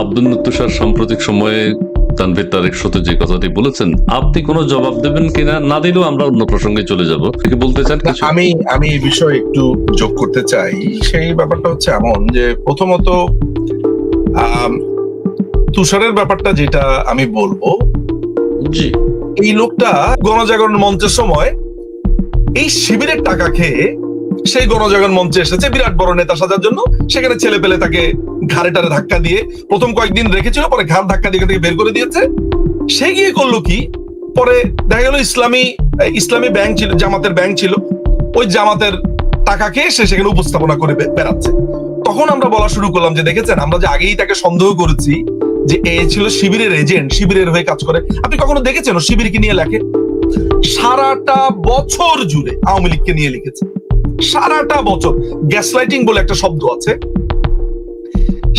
আব্দুল তুষার সাম্প্রতিক সময়ে তানভীর তারেক সাথে যে কথাটি বলেছেন আপনি কোনো জবাব দেবেন কিনা না দিলেও আমরা অন্য প্রসঙ্গে চলে যাব। কি বলতে চান আমি আমি এই বিষয়ে একটু যোগ করতে চাই। সেই ব্যাপারটা হচ্ছে এমন যে প্রথমত তুষারের ব্যাপারটা যেটা আমি বলব জি। এই লোকটা গণজাগরণ মঞ্চের সময় এই শিবিরের টাকা খেয়ে সেই গণজাগরণ মঞ্চে এসেছে, বিরাট বড় নেতা সাজার জন্য। সেখানে ছেলে পেলে তাকে ঘাড়ে টারে ধাক্কা দিয়ে প্রথম কয়েকদিন রেখেছিল, পরে ঘাড় ধাক্কা দিয়ে থেকে বের করে দিয়েছে। সে গিয়ে করল কি? পরে দেখা গেল ইসলামী ইসলামী ব্যাংক ছিল, জামাতের ব্যাংক ছিল। ওই জামাতের টাকা খেয়ে সে সেখানে উপস্থাপনা করে বেড়াচ্ছে। তখন আমরা বলা শুরু করলাম যে, দেখেছেন, আমরা যে আগেই তাকে সন্দেহ করেছি যে এ ছিল শিবিরের এজেন্ট, শিবিরের হয়ে কাজ করে। আপনি কখনো দেখেছেন ও শিবিরকে নিয়ে লেখে? সারাটা বছর জুড়ে আওয়ামী লীগকে নিয়ে লিখেছে। সারাটা বছর গ্যাসলাইটিং বলে একটা শব্দ আছে,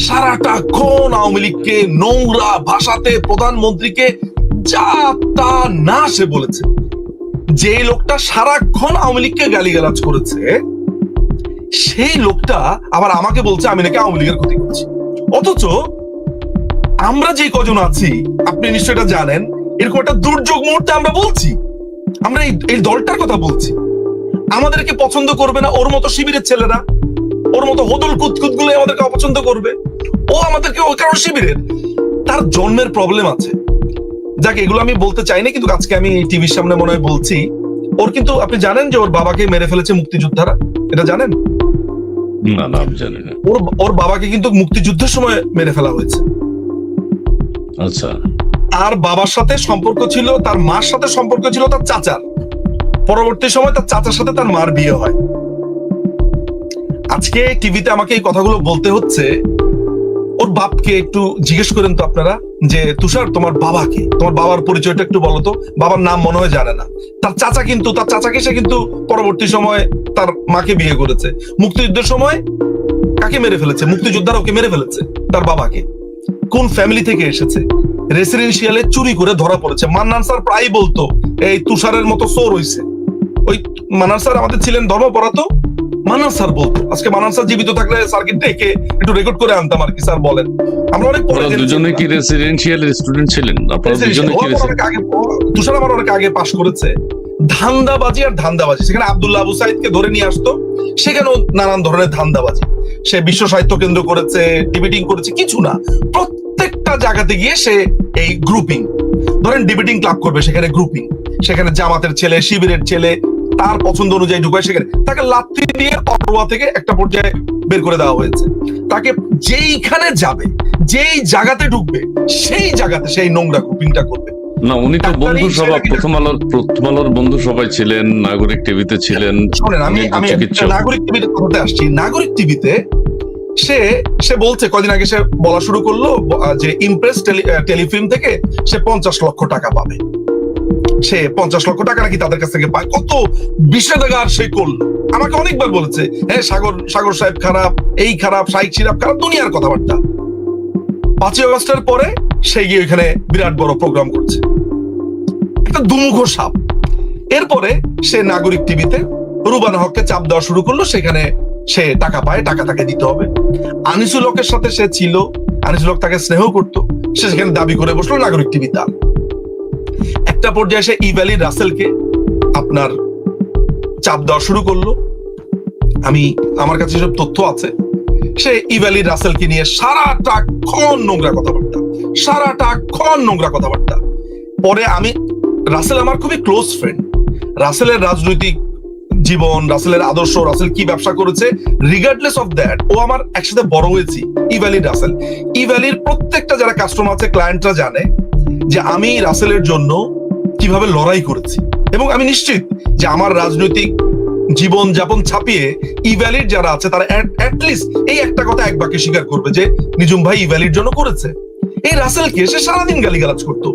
সারাটা ক্ষণ আওয়ামী লীগকে নোংরা ভাষাতে প্রধানমন্ত্রীকে যা তা না সে বলেছে। যে লোকটা সারাক্ষণ আওয়ামী লীগকে গালিগালাজ করেছে, সেই লোকটা আবার আমাকে বলছে, আমি নাকি আওয়ামী লীগের ক্ষতি করছি। অথচ আমরা যে কজন আছি, আপনি নিশ্চয় এটা জানেন, এরকম একটা দুর্যোগ মুহূর্তে আমরা বলছি। আমরা এই দলটার কথা বলছি। আমাদেরকে পছন্দ করবে না ওর মতো শিবিরের ছেলেরা। ওর মতো হদল কুতকুতগুলো আমাদেরকে অপছন্দ করবে। ও আমাদেরকে ওই কারণ শিবিরের। তার জন্মের প্রবলেম আছে। যাক এগুলো আমি বলতে চাই না কিন্তু আজকে আমি টিভির সামনে মনে হয় বলছি। ওর কিন্তু আপনি জানেন যে ওর বাবাকে মেরে ফেলেছে মুক্তিযোদ্ধারা? এটা জানেন? না না আমি জানি ওর ওর বাবাকে কিন্তু মুক্তিযুদ্ধের সময় মেরে ফেলা হয়েছে। আচ্ছা। তার বাবার সাথে সম্পর্ক ছিল তার মার সাথে সম্পর্ক ছিল তার চাচার। পরবর্তী সময় তার চাচার সাথে তার মার বিয়ে হয়। আজকে টিভিতে আমাকে এই কথাগুলো বলতে হচ্ছে, ওর বাপকে একটু জিজ্ঞেস করেন তো আপনারা, যে তুষার, তোমার বাবাকে? তোমার বাবার পরিচয়টা একটু বলো তো, বাবার নাম মনে হয় জানে না। তার চাচা কিন্তু, তার চাচাকে সে কিন্তু পরবর্তী সময় তার মাকে বিয়ে করেছে। মুক্তিযুদ্ধের সময় কাকে মেরে ফেলেছে? মুক্তিযোদ্ধারা ওকে মেরে ফেলেছে, তার বাবাকে। কোন ফ্যামিলি থেকে এসেছে? রেসিডেন্সিয়ালে চুরি করে ধরা পড়েছে। মান্নান স্যার প্রায় বলতো, এই তুষারের মতো চোর হইছে। ওই মান্নান স্যার আমাদের ছিলেন ধর্মপরা তো মান্নান স্যার বলতো। আজকে মান্নান স্যার জীবিত থাকলে স্যারকে ডেকে একটু রেকর্ড করে আনতাম আর কি স্যার বলেন। আমরা অনেক পরে দুজনে কি রেসিডেন্সিয়াল স্টুডেন্ট ছিলেন? আপনারা দুজনে কি তুষার আমার অনেক আগে পাশ করেছে। ধান্দাবাজি আর ধান্দাবাজি। সেখানে আব্দুল্লাহ আবু সাইদকে ধরে নিয়ে আসতো। সেখানেও নানান ধরনের ধান্দাবাজি। সে বিশ্ব সাহিত্য কেন্দ্র করেছে ডিবেটিং করেছে কিছু না। প্রত্যেকটা জায়গাতে গিয়ে সে এই গ্রুপিং ধরেন ডিবেটিং ক্লাব করবে সেখানে গ্রুপিং সেখানে জামাতের ছেলে শিবিরের ছেলে তার পছন্দ অনুযায়ী ঢুকায় সেখানে। তাকে লাত্তি দিয়ে অটোয়া থেকে একটা পর্যায়ে বের করে দেওয়া হয়েছে। তাকে যেইখানে যাবে যেই জায়গাতে ঢুকবে সেই জায়গাতে সেই নোংরা গ্রুপিংটা করবে। না উনি তো বন্ধু সভা প্রথম আলোর প্রথম আলোর বন্ধু সবাই ছিলেন নাগরিক টিভিতে ছিলেন আমি আমি নাগরিক টিভিতে কথাতে আসছি। নাগরিক টিভিতে সে সে বলছে কদিন আগে সে বলা শুরু করল যে ইমপ্রেস টেলিফিল্ম থেকে সে পঞ্চাশ লক্ষ টাকা পাবে। সে পঞ্চাশ লক্ষ টাকা নাকি তাদের কাছ থেকে পায়। কত বিষেধাগার সে করল। আমাকে অনেকবার বলেছে হ্যাঁ সাগর সাগর সাহেব খারাপ, এই খারাপ শাইক সিরাপ খারাপ, দুনিয়ার কথাবার্তা। পাঁচই অগস্টের পরে সে গিয়ে ওইখানে বিরাট বড় প্রোগ্রাম করছে। একটা দুমুখ সাপ। এরপরে সে নাগরিক টিভিতে রুবান হককে চাপ দেওয়া শুরু করল, সেখানে সে টাকা পায়, টাকা তাকে দিতে হবে। আনিসুল হকের সাথে সে ছিল, আনিসুল হক তাকে স্নেহ করতো, সে সেখানে দাবি করে বসল নাগরিক টিভি তার একটা পর্যায়ে সে ইভ্যালি রাসেলকে আপনার চাপ দেওয়া শুরু করল। আমি, আমার কাছে সব তথ্য আছে, সে ইভ্যালি রাসেলকে নিয়ে সারাটা ক্ষণ নোংরা কথাবার্তা, সারাটা ক্ষণ নোংরা কথাবার্তা। পরে আমি, রাসেল আমার খুবই ক্লোজ ফ্রেন্ড রাসেলের রাজনৈতিক জীবন, রাসেলের আদর্শ, রাসেল কি ব্যবসা করেছে রিগার্ডলেস অফ দ্যাট ও আমার একসাথে বড় হয়েছি ইভ্যালি রাসেল। ইভ্যালির প্রত্যেকটা যারা কাস্টমার আছে ক্লায়েন্টরা জানে যে আমি রাসেলের জন্য কীভাবে লড়াই করেছি। এবং আমি নিশ্চিত যে আমার রাজনৈতিক জীবন যাপন ছাপিয়ে ইভ্যালির যারা আছে, তারা অ্যাটলিস্ট এই একটা কথা এক বাক্যে স্বীকার করবে যে নিজুম ভাই ইভ্যালির জন্য করেছে। এই রাসেলকে সে সারাদিন গালিগালাজ করতো।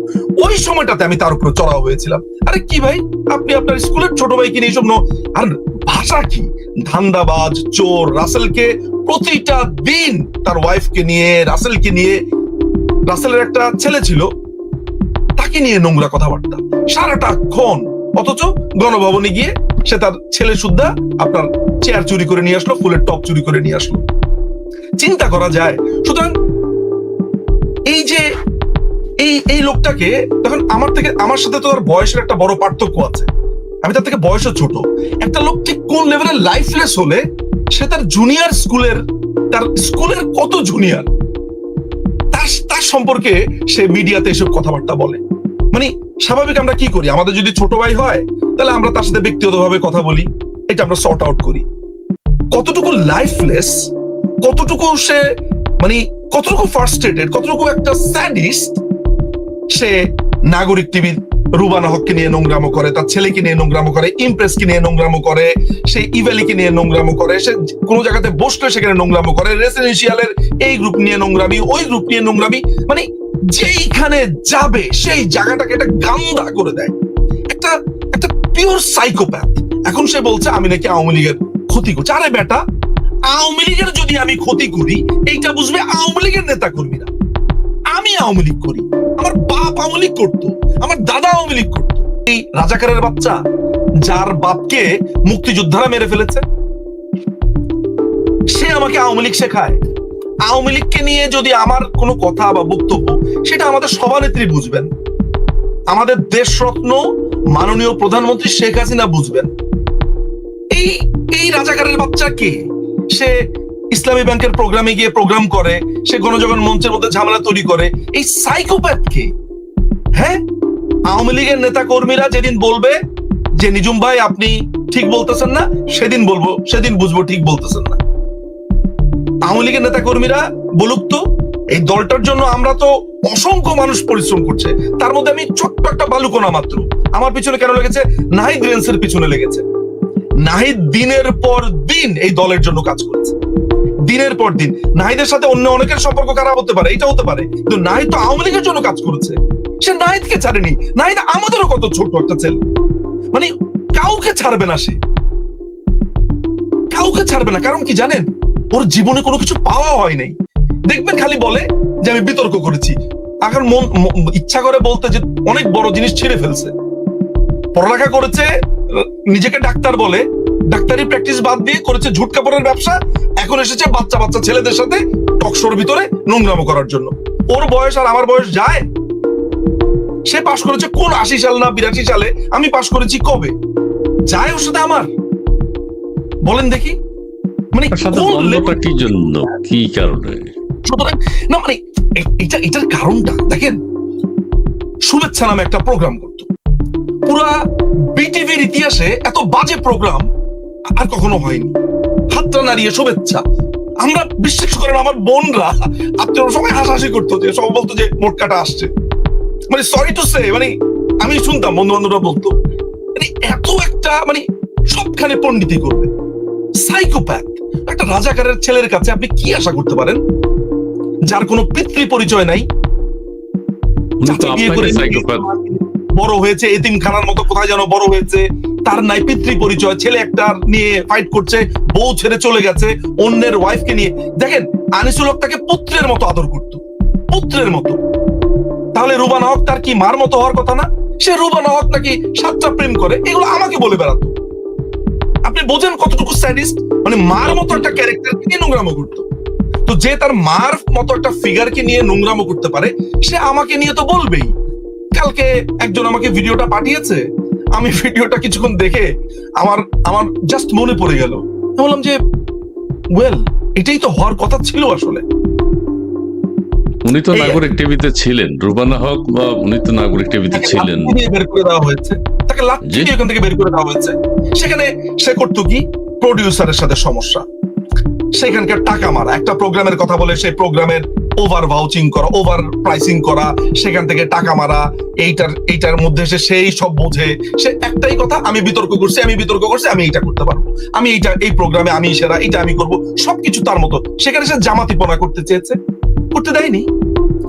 ওই সময়টাতে আমি তার উপরে চড়াও হয়েছিলাম। আরে কি ভাই? আপনি আপনার স্কুলের ছোট ভাইকে নিয়ে এইসব আর ভাষা কি? ধান্দাবাজ, চোর, রাসেলকে প্রতিটা দিন তার ওয়াইফকে নিয়ে, রাসেলকে নিয়ে, রাসেলের একটা ছেলে ছিল তাকে নিয়ে নোংরা কথাবার্তা? সারাটা ক্ষণ, অথচ গণভবনে গিয়ে সে তার ছেলে সুদ্ধা আপনার চেয়ার চুরি করে নিয়ে আসলো, ফুলের টপ চুরি করে নিয়ে আসলো। চিন্তা করা যায়, সুতরাং এই যে এই এই লোকটাকে তখন আমার থেকে, আমার সাথে তো তার বয়সের একটা বড় পার্থক্য আছে। আমি তার থেকে বয়সও ছোট। একটা লোক ঠিক কোন লেভেলের লাইফলেস হলে সে তার জুনিয়র স্কুলের, তার স্কুলের কত জুনিয়র তার তার সম্পর্কে সে মিডিয়াতে এসব কথাবার্তা বলে। মানে স্বাভাবিক আমরা কি করি? আমাদের যদি ছোট ভাই হয়, তাহলে আমরা তার সাথে ব্যক্তিগতভাবে কথা বলি, এটা আমরা সর্ট আউট করি। কতটুকু লাইফলেস কতটুকু সে মানে কতটুকু ফার্স্টেটেড কতটুকু একটা স্যাডিস্ট সে নাগরিক টিভির রুবানা হককে নিয়ে নোংরামো করে, তার ছেলেকে নিয়ে নোংরামো করে ইমপ্রেসকে নিয়ে নোংরামো করে, সে ইভ্যালিকে নিয়ে নোংরামো করে, সে কোনো জায়গাতে বসলে সেখানে নোংরামো করে রেসিডেন্সিয়ালের এই গ্রুপ নিয়ে নোংরামি, ওই গ্রুপ নিয়ে নোংরামি মানে যেইখানে যাবে, সেই জায়গাটাকে একটা গান্দা করে দেয়। একটা একটা পিওর সাইকোপ্যাথ এখন সে বলছে, আমি নাকি আওয়ামী লীগের ক্ষতি করছি। আরে বেটা, আওয়ামী লীগের যদি আমি ক্ষতি করি, এইটা বুঝবে আওয়ামী লীগের নেতা কর্মীরা আমি আওয়ামী লীগ করি। আমার বাপ আওয়ামী লীগ করতো, আমার দাদা আওয়ামী লীগ করতো। এই রাজাকারের বাচ্চা, যার বাপকে মুক্তিযোদ্ধারা মেরে ফেলেছে, সে আমাকে আওয়ামী লীগ শেখায়। আওয়ামী লীগকে নিয়ে যদি আমার কোনো কথা বা বক্তব্য, সেটা আমাদের সভানেত্রী বুঝবেন। আমাদের দেশরত্ন মাননীয় প্রধানমন্ত্রী শেখ হাসিনা বুঝবেন। এই এই রাজাকারের বাচ্চা কে? সে ইসলামী ব্যাংকের প্রোগ্রামে গিয়ে প্রোগ্রাম করে, সে গণজগন মঞ্চের মধ্যে ঝামেলা তৈরি করে। এই সাইকোপ্যাথ কে? হ্যাঁ? আওয়ামী লীগের নেতা কর্মীরা যেদিন বলবে যে নিজুম ভাই, আপনি ঠিক বলতেছেন না, সেদিন বলব, সেদিন বুঝব ঠিক বলতেছেন না। আওয়ামী লীগের নেতা কর্মীরা বলুক তো, এই দলটার জন্য আমরা তো অসংখ্য মানুষ পরিশ্রম করছে। তার মধ্যে আমি ছোট্ট একটা বালুকোনা মাত্র। আমার পিছনে কেন লেগেছে? নাহিদ রেন্সের পিছনে লেগেছে। নাহিদ দিনের পর দিন এই দলের জন্য কাজ করেছে। দিনের পর দিন। নাহিদের সাথে অন্য অনেকের সম্পর্ক খারাপ হতে পারে এটা হতে পারে। কিন্তু নাহিদ তো আওয়ামী লীগের জন্য কাজ করেছে। সে নাহিদকে ছাড়েনি। নাহিদ আমাদেরও কত ছোট একটা ছেলে। মানে কাউকে ছাড়বে না সে। কাউকে ছাড়বে না। কারণ কি জানেন? ওর জীবনে কোনো কিছু পাওয়া হয় নাই। দেখবেন খালি বলে যে আমি বিতর্ক করেছি। এখন মন ইচ্ছা করে বলতে যে অনেক বড় জিনিস ছেড়ে ফেলছে। পড়ালেখা করেছে, নিজেকে ডাক্তার বলে, ডাক্তারি প্র্যাকটিস বাদ দিয়ে করেছে ঝুট কাপড়ের ব্যবসা, এখন এসেছে বাচ্চা বাচ্চা ছেলেদের সাথে টকশোর ভিতরে নোংরামো করার জন্য। ওর বয়স আর আমার বয়স যায়? সে পাশ করেছে কোন আশি সাল না বিরাশি সালে? আমি পাশ করেছি কবে? যায় ওর সাথে আমার? বলেন দেখি। মানে দ্বন্দ্বটা কি জন্য? কি কারণে? সুতরাং না মানে এটা এটার কারণটা দেখেন শুভেচ্ছা নামে একটা প্রোগ্রাম করতো। পুরা বিটিভির ইতিহাসে এত বাজে প্রোগ্রাম আর কখনো হয়নি। হাতটা নাড়িয়ে শুভেচ্ছা। আমরা বিশ্বাস করেন আমার বোনরা আত্মীয় সবাই হাসাহাসি করতো যে সব বলতো যে মোটকাটা আসছে। মানে সরি টু সে মানে আমি শুনতাম বন্ধু বান্ধবরা বলতো। মানে এত একটা মানে সবখানে পণ্ডিতি করবে। সাইকোপ্যাথ রাজাকারের ছেলের কাছে আপনি কি আশা করতে পারেন? যার কোনো পিতৃ পরিচয় নাই বড় হয়েছে এতিম খানার মতো কোথায় যেন বড় হয়েছে তার নাই পিতৃ পরিচয় ছেলে একটা নিয়ে ফাইট করছে বউ ছেড়ে চলে গেছে অন্যের ওয়াইফকে নিয়ে। দেখেন আনিসুল হক তাকে পুত্রের মতো আদর করত পুত্রের মতো। তাহলে রুবানা হক তার কি মার মতো হওয়ার কথা না? সে রুবানা হক নাকি সাতটা প্রেম করে এগুলো আমাকে বলে বেড়াতো। বোঝেন কতটুকু স্যাডিস্ট মানে মার মতো একটা ক্যারেক্টারকে নিয়ে নোংরামো করতো। তো যে তার মার মতো একটা ফিগারকে নিয়ে নোংরামো করতে পারে সে আমাকে নিয়ে তো বলবেই। কালকে একজন আমাকে ভিডিওটা পাঠিয়েছে আমি ভিডিওটা কিছুক্ষণ দেখে আমার আমার জাস্ট মনে পড়ে গেল। বললাম যে ওয়েল এটাই তো হওয়ার কথা ছিল আসলে। উনি তো নাগরিক টিভিতে ছিলেন রুবানা হক বা উনি তো নাগরিক টিভিতে ছিলেন। বের করে দেওয়া হয়েছে। তাকে। দিয়ে এখান থেকে বের করে দেওয়া হয়েছে। সেখানে সে করতো কি? প্রডিউসারের সাথে সমস্যা। সেখানকার টাকা মারা। একটা প্রোগ্রামের কথা বলে সেই প্রোগ্রামের ওভার ভাউচিং করা ওভার প্রাইসিং করা সেখান থেকে টাকা মারা এইটার এইটার মধ্যে সে সেই সব বোঝে। সে একটাই কথা আমি বিতর্ক করছি আমি বিতর্ক করছি আমি এইটা করতে পারব। আমি এইটা এই প্রোগ্রামে আমি সেরা এইটা আমি করব। সবকিছু তার মতো। সেখানে সে জামাতিপনা করতে চেয়েছে। করতে দেয়নি।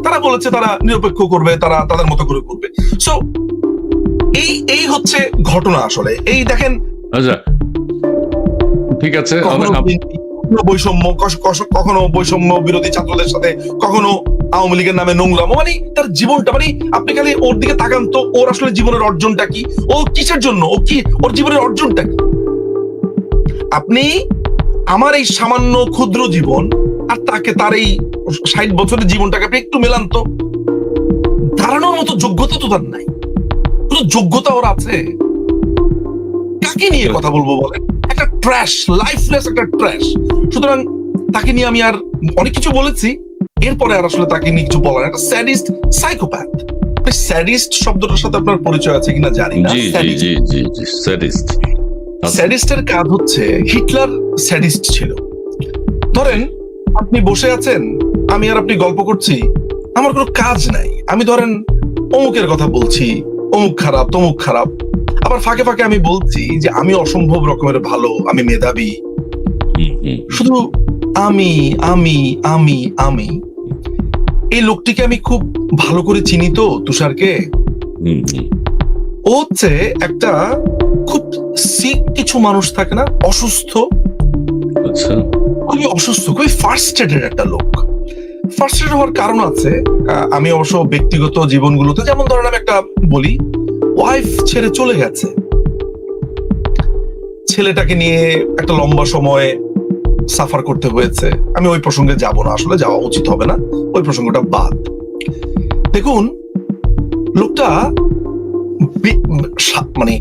তারা বলেছে তারা নিরপেক্ষ করবে তারা তাদের মতো করে করবে। সো এই এই হচ্ছে ঘটনা আসলে। এই দেখেন আচ্ছা। ঠিক আছে বৈষম্য কখনো বৈষম্য বিরোধী ছাত্রদের সাথে কখনো আওয়ামী লীগের নামে নোংরামো মানে তার জীবনটা মানে আপনি খালি ওর দিকে তাকান তো ওর আসলে জীবনের অর্জনটা কি? ও কিসের জন্য? ও কি ওর জীবনের অর্জনটা কি? আপনি আমার এই সামান্য ক্ষুদ্র জীবন আর তাকে তার এই ষাট বছরের জীবনটাকে আপনি একটু মেলান তো। দাঁড়ানোর মতো যোগ্যতা তো তার নাই। যোগ্যতা ওর আছে। কাকে নিয়ে কথা বলব বলেন। একটা ট্র্যাশ লাইফলেস একটা ট্র্যাশ সুতরাং তাকে নিয়ে আমি আর অনেক কিছু বলেছি। এরপরে আর আসলে তাকে নিয়ে কিছু বলার। একটা স্যাডিস্ট সাইকোপ্যাথ স্যাডিস্ট শব্দটার সাথে আপনার পরিচয় আছে কিনা জানি না। স্যাডিস্ট স্যাডিস্টের কাজ হচ্ছে হিটলার স্যাডিস্ট ছিল। ধরেন আপনি বসে আছেন আমি আর আপনি গল্প করছি আমার কোনো কাজ নাই। আমি ধরেন অমুকের কথা বলছি অমুক খারাপ তমুক খারাপ। আবার ফাঁকে ফাঁকে আমি বলছি যে আমি অসম্ভব রকমের ভালো আমি মেধাবী। শুধু আমি আমি আমি আমি। এই লোকটিকে আমি খুব ভালো করে চিনি তো তুষারকে। ও হচ্ছে একটা খুব সিক কিছু মানুষ থাকে না অসুস্থ। আচ্ছা। খুবই অসুস্থ খুবই ফার্স্ট ফার্স্টেডের একটা লোক। ফার্স্টেড হওয়ার কারণ আছে আমি অবশ্য ব্যক্তিগত জীবনগুলোতে, যেমন ধরেন আমি একটা বলি ওয়াইফ ছেড়ে চলে গেছে। ছেলেটাকে নিয়ে একটা লম্বা সময় সাফার করতে হয়েছে। আমি ওই প্রসঙ্গে যাব না, আসলে যাওয়া উচিত হবে না, ওই প্রসঙ্গটা বাদ। দেখুন, লোকটা মানে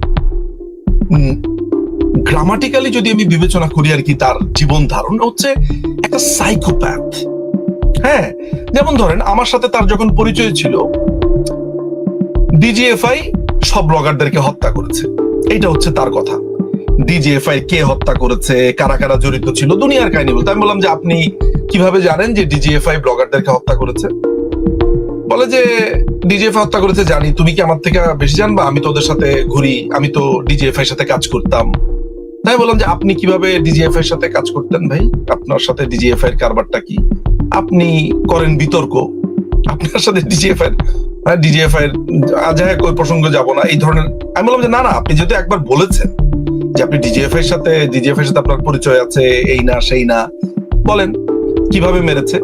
গ্রামাটিক্যালি যদি আমি বিবেচনা করি আর কি তার জীবন ধারণ হচ্ছে একটা সাইকোপ্যাথ হ্যাঁ যেমন ধরেন আমার সাথে তার যখন পরিচয় ছিল ডিজিএফআই সব ব্লগারদেরকে হত্যা করেছে। এটা হচ্ছে তার কথা। ডিজিএফআই কে হত্যা করেছে, কারা কারা জড়িত ছিল, দুনিয়ার কাহিনী বলতে। আমি বললাম যে, আপনি কীভাবে জানেন যে ডিজিএফআই ব্লগারদেরকে হত্যা করেছে? বলে যে ডিজিএফআই হত্যা করেছে জানি, তুমি কি আমার থেকে বেশি জানবা? আমি তো ওদের সাথে ঘুরি, আমি তো ডিজিএফআই সাথে কাজ করতাম। তাই বললাম যে, আপনি কীভাবে ডিজিএফআই সাথে কাজ করতেন ভাই? আপনার সাথে ডিজিএফআই এর কারবারটা কি? আপনি করেন বিতর্ক। আপনার সাথে ডিজিএফআই এর আহ, যাই হোক ওই প্রসঙ্গে যাব না এই ধরনের আমি বললাম যে না না আপনি যেহেতু একবার বলেছেন যে আপনি ডিজিএফআই এর সাথে ডিজিএফআই এর সাথে আপনার পরিচয় আছে এই না সেই না বলেন কীভাবে মেরেছে?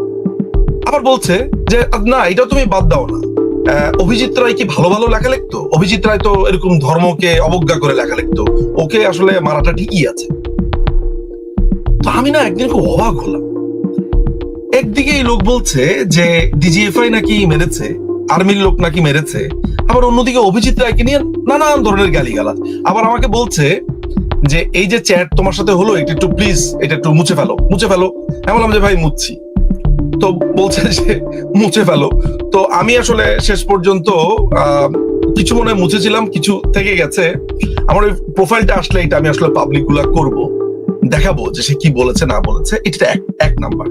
আবার বলছে যে না এটাও তুমি বাদ দাও না। অভিজিৎ রায় কি ভালো ভালো লেখা লিখতো অভিজিৎ রায় তো এরকম ধর্মকে অবজ্ঞা করে লেখা লিখতো ওকে আসলে মারাটা ঠিকই আছে। তো আমি না একদিন খুব অবাক হলাম। একদিকে এই লোক বলছে যে ডিজিএফআই নাকি মেরেছে, আর্মির লোক নাকি মেরেছে, আবার অন্যদিকে অভিজিৎ রায়কে নিয়ে নানান ধরনের গালিগালাজ। আবার আমাকে বলছে যে এই যে চ্যাট তোমার সাথে হলো এটা একটু প্লিজ এটা একটু মুছে ফেলো মুছে ফেলো। আমি যে, ভাই মুছছি তো বলছে যে, মুছে ফেলো। তো আমি আসলে শেষ পর্যন্ত কিছু মনে মুছেছিলাম, কিছু থেকে গেছে। আমার ওই প্রোফাইলটা আসলে এটা, আমি আসলে পাবলিকগুলা করব, দেখাবো যে সে কি বলেছে, না বলেছে, এটা এক নাম্বার।